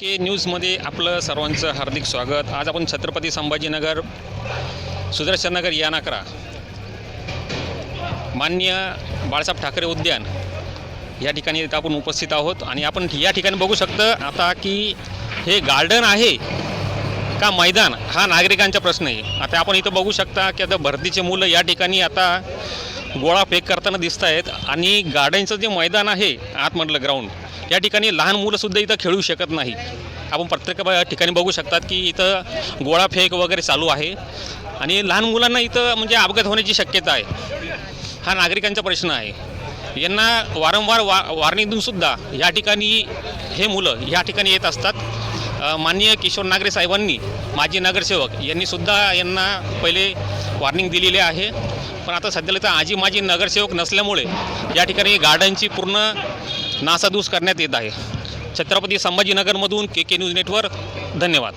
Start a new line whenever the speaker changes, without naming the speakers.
के न्यूजमध्ये आपलं सर्वांचं हार्दिक स्वागत. आज आपण छत्रपती संभाजीनगर सुदर्शन नगर या नाकरा. मान्य बाळासाहेब ठाकरे उद्यान या ठिकाणी इथं आपण उपस्थित आहोत आणि आपण या ठिकाणी बघू शकतो आता की हे गार्डन आहे का मैदान? हा नागरिकांचा प्रश्न आहे. आता आपण इथं बघू शकता की आता भरतीचे मुलं या ठिकाणी आता गोळा फेक करताना दिसत आहेत आणि गार्डनचं जे मैदान आहे आतमधलं ग्राउंड या ठिकाणी लहान मुलंसुद्धा इथं खेळू शकत नाही. आपण प्रत्येक ब- ठिकाणी बघू शकतात की इथं गोळा फेक वगैरे चालू आहे. आणि लहान मुलांना इथं म्हणजे अपघात होण्याची शक्यता आहे. हा नागरिकांचा प्रश्न आहे. यांना वारंवार वा वारणी देऊनसुद्धा या ठिकाणी हे मुलं या ठिकाणी येत असतात. माननीय किशोर नागरे साहेबांनी माजी नगरसेवक यांनीसुद्धा यांना पहिले वॉर्निंग दिलेली आहे. पण आता सध्याला तर आजी माजी नगरसेवक नसल्यामुळे या ठिकाणी गार्डनची पूर्ण नासाधूस करण्यात येत आहे. छत्रपती संभाजीनगरमधून के के न्यूज नेटवर्क धन्यवाद.